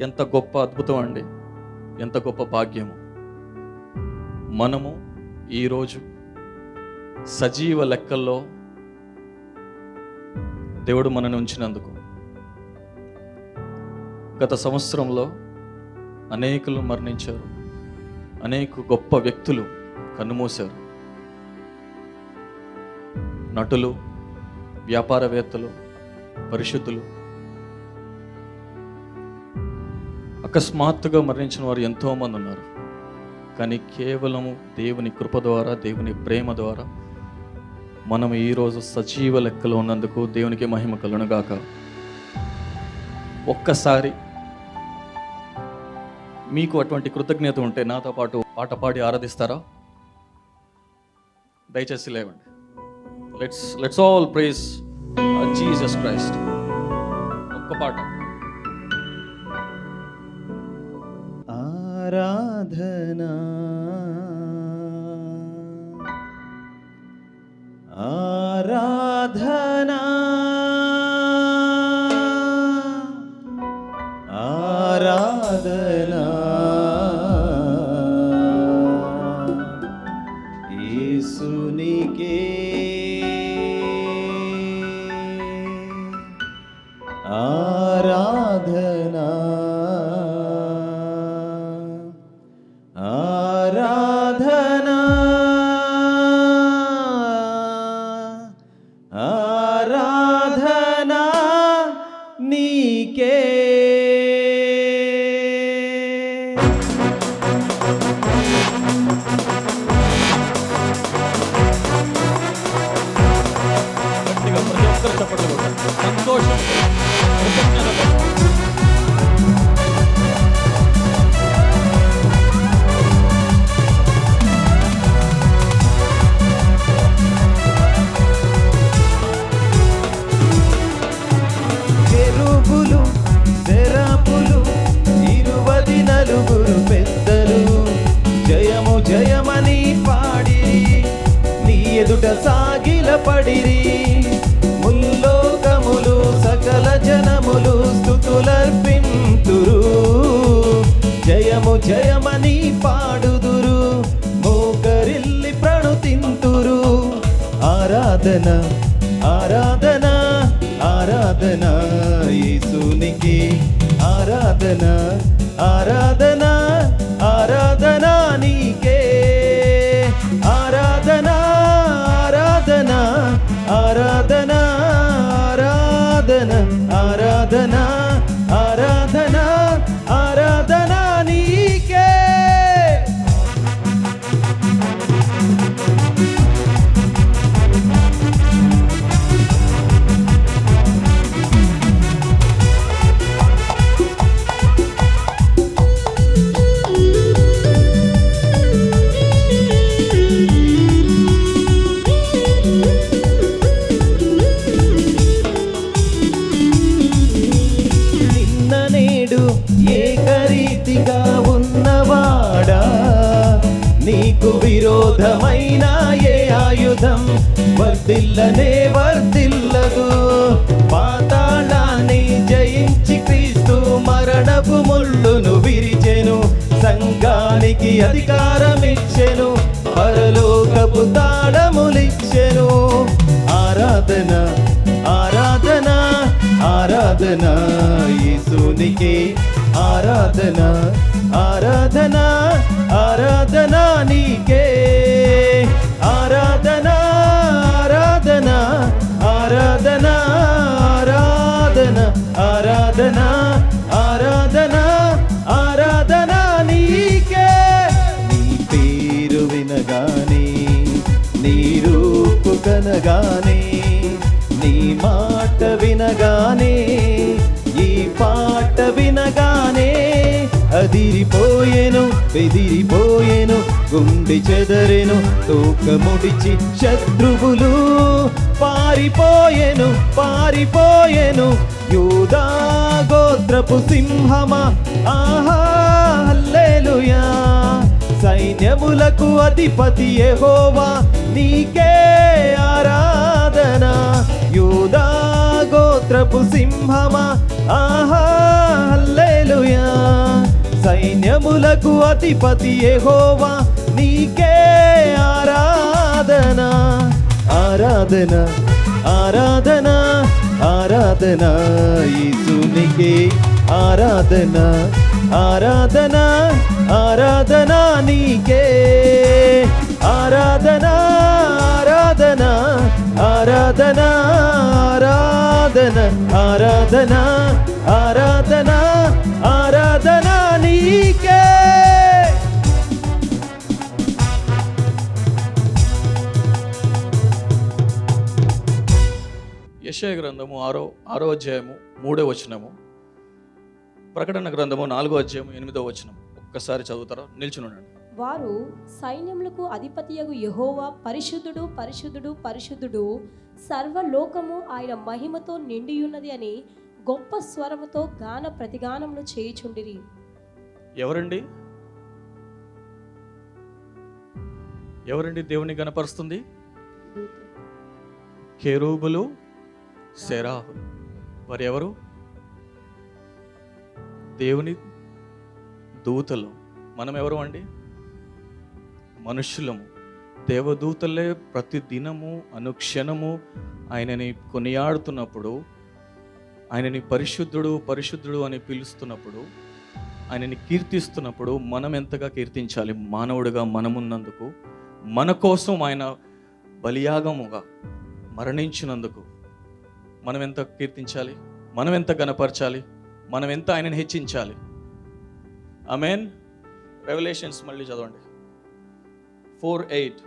ఎంత గొప్ప అద్భుతం అండి. ఎంత గొప్ప భాగ్యము. మనము ఈరోజు సజీవ లెక్కల్లో దేవుడు మనని ఉంచినందుకు గత సంవత్సరంలో అనేకులు మరణించారు. అనేక గొప్ప వ్యక్తులు కన్నుమూశారు. నటులు వ్యాపారవేత్తలు పరిశుద్ధులు అకస్మాత్తుగా మరణించిన వారు ఎంతోమంది ఉన్నారు. కానీ కేవలము దేవుని కృప ద్వారా దేవుని ప్రేమ ద్వారా మనం ఈరోజు సజీవ లెక్కలో ఉన్నందుకు దేవునికి మహిమ కలునుగాక ఒక్కసారి మీకు అటువంటి కృతజ్ఞత ఉంటే నాతో పాటు పాట పాడి ఆరాధిస్తారా? దయచేసి లేవండి. Let's let's all praise Jesus Christ ఒక్క పాట. आराधना। आराधना। పడిరి. ముల్లోకములు సకల జనములు స్థుతులర్పింతురు. జయము జయమని పాడుదురు మోకరిల్లి ప్రణుతింతురు. ఆరాధన ఆరాధన ఆరాధన యేసునికి ఆరాధన ఆరాధన ఆరాధన. ఆరాధన మరణపు ముళ్ళును విరిచెను సంఘానికి అధికారమిచ్చెను పరలోకపు తాళములిచ్చెను. ఆరాధన ఆరాధన ఆరాధన యేసునికి ఆరాధన ఆరాధన ఆరాధన నీకే. మాట వినగానే ఈ పాట వినగానే అదిరిపోయేను బెదిరిపోయేను గుండె చెదరెను తోక ముడిచి శత్రువులు పారిపోయేను పారిపోయేను. యూదా గోత్రపు సింహమా? ఆహా సైన్యములకు అధిపతి ఎహోవా నీకే యూదా సింహమా? ఆహా హల్లెలూయా సైన్యములకు అధిపతి యెహోవా నీకే ఆరాధన. ఆరాధన ఆరాధన ఆరాధన. యేసునికే ఆరాధన. ఆరాధన ఆరాధన నీకే. ఆరాధన ఆరాధన ఆరాధన. ఆరాధన ఆరాధన ఆరాధన ఆరాధన నీకే. యశయ గ్రంథము ఆరో ఆరో అధ్యాయము మూడో వచనము. ప్రకటన గ్రంథము నాలుగో అధ్యాయము ఎనిమిదో వచనం ఒక్కసారి చదువుతారా? నిల్చునుండండి. వారు సైన్యములకు అధిపతియగు యహోవా పరిశుద్ధుడు పరిశుద్ధుడు పరిశుద్ధుడు సర్వలోకము ఆయన మహిమతో నిండియున్నది అని గొప్ప స్వరముతో గాన ప్రతిగానములు చేయుచుండిరి. ఎవరండి? ఎవరండి దేవుని గనపరుస్తుంది? కెరూబులు శరాహులు వారు ఎవరు? దేవుని దూతలు. మనం ఎవరు అండి? మనుషులము. దేవదూతలే ప్రతి దినము అనుక్షణము ఆయనని కొనియాడుతున్నప్పుడు ఆయనని పరిశుద్ధుడు పరిశుద్ధుడు అని పిలుస్తున్నప్పుడు ఆయనని కీర్తిస్తున్నప్పుడు మనం ఎంతగా కీర్తించాలి? మానవుడిగా మనమున్నందుకు మన కోసం ఆయన బలియాగముగా మరణించినందుకు మనం ఎంత కీర్తించాలి? మనం ఎంత గనపరచాలి మనం ఎంత ఆయనని హెచ్చించాలి? ఐ మీన్ రెవల్యూషన్స్ మళ్ళీ చదవండి. Four eight.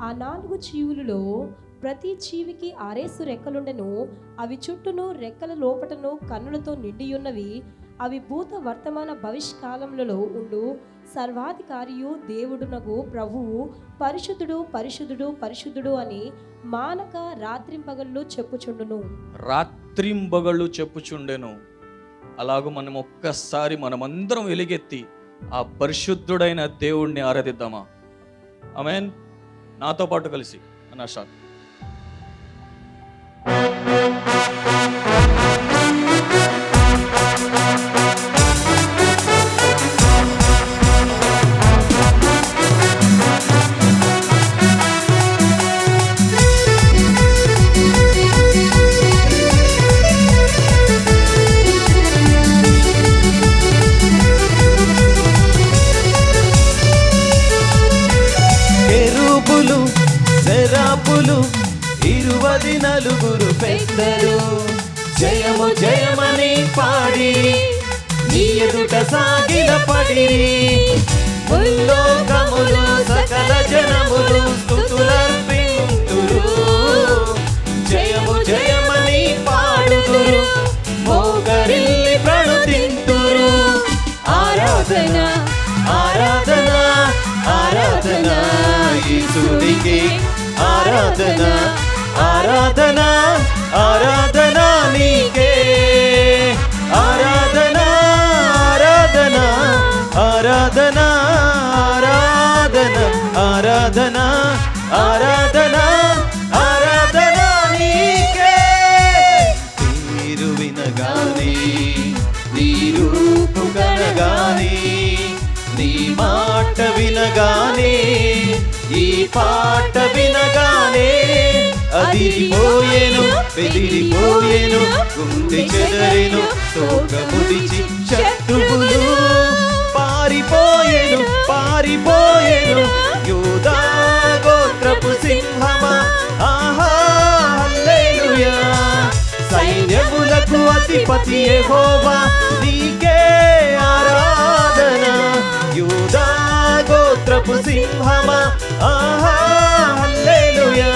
ఆ నాలుగు జీవులలో ప్రతి జీవికి ఆరేసు రెక్కలుండెను. అవి చుట్టూను రెక్కల లోపటను కన్నులతో నిండియున్నవి. అవి భూత వర్తమాన భవిష్కాలములలో ఉండు. సర్వాధికారియు దేవుడునగు ప్రభువు పరిశుద్ధుడు పరిశుద్ధుడు పరిశుద్ధుడు అని మానక రాత్రింపగళ్ళు చెప్పుచుండును. రాత్రింబగళ్ళు చెప్పుచుండెను. అలాగూ మనం ఒక్కసారి మనమందరం వెలిగెత్తి ఆ పరిశుద్ధుడైన దేవుణ్ణి ఆరాధిద్దామా? ఆమెన్ నాతో పాటు కలిసి. అన్న షాక్ జయము జయమని పాడి నీ ఎదుట సాగిల పడి. ముల్లోకములు సకల జనములు స్తుతులర్పింతురు జయము జయమని పాడుదురు మోగరిల్లి ప్రణుతింతురు. ఆరాధన ఆరాధన ఆరాధన ఆరాధన ఆరాధన ఆరాధన. ఆరాధన ఆరాధన నీకే. తీరు వినగానే నీరు రూపు కనగానే నీ మాట వినగానే ఈ పాట వినగానే అదిరిపోయేను బెదిరిపోయేను గుండె చెదరెను తోకముడిచి శత్రువులు. పారిపోయేను పారిపోయేను యహోవా నీకే ఆరాధన. యూదా గోత్రపు సింహమా? ఆహా హల్లెలూయా.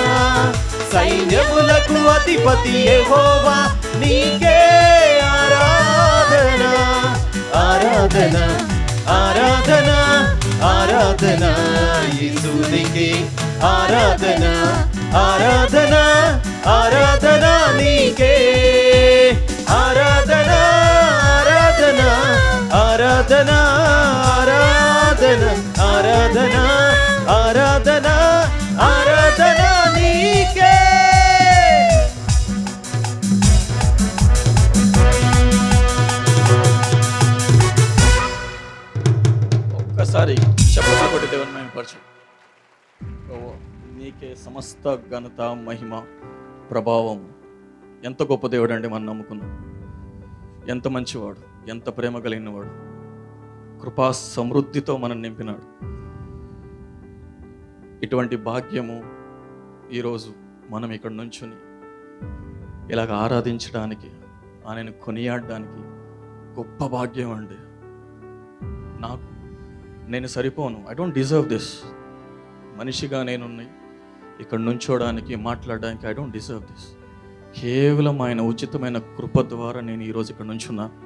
సైన్యములకు అధిపతి యహోవా నీకే ఆరాధన. ఆరాధన ఆరాధన ఆరాధన. యేసునికి ఆరాధన ఆరాధన ఆరాధన నీకే ఆరాధన ఆరాధన ఆరాధన ఆరాధన ఆరాధన ఒక్కసారి చెప్పట్లు కొట్టి దేవుని మేము నీకే సమస్త ఘనత మహిమ ప్రభావం. ఎంత గొప్ప దేవుడు అండి మనం నమ్ముకున్నాం. ఎంత మంచివాడు ఎంత ప్రేమ కలిగినవాడు. కృపా సమృద్ధితో మనం నింపినాడు. ఇటువంటి భాగ్యము ఈరోజు మనం ఇక్కడ నుంచుని ఇలాగ ఆరాధించడానికి ఆయనను కొనియాడడానికి గొప్ప భాగ్యం అండి. నాకు నేను సరిపోను. ఐ డోంట్ డిజర్వ్ దిస్ మనిషిగా నేనున్నాయి ఇక్కడ నుంచోడానికి మాట్లాడడానికి ఐ డోంట్ డిజర్వ్ దిస్ కేవలం ఆయన ఉచితమైన కృప ద్వారా నేను ఈరోజు ఇక్కడ నుంచున్నాను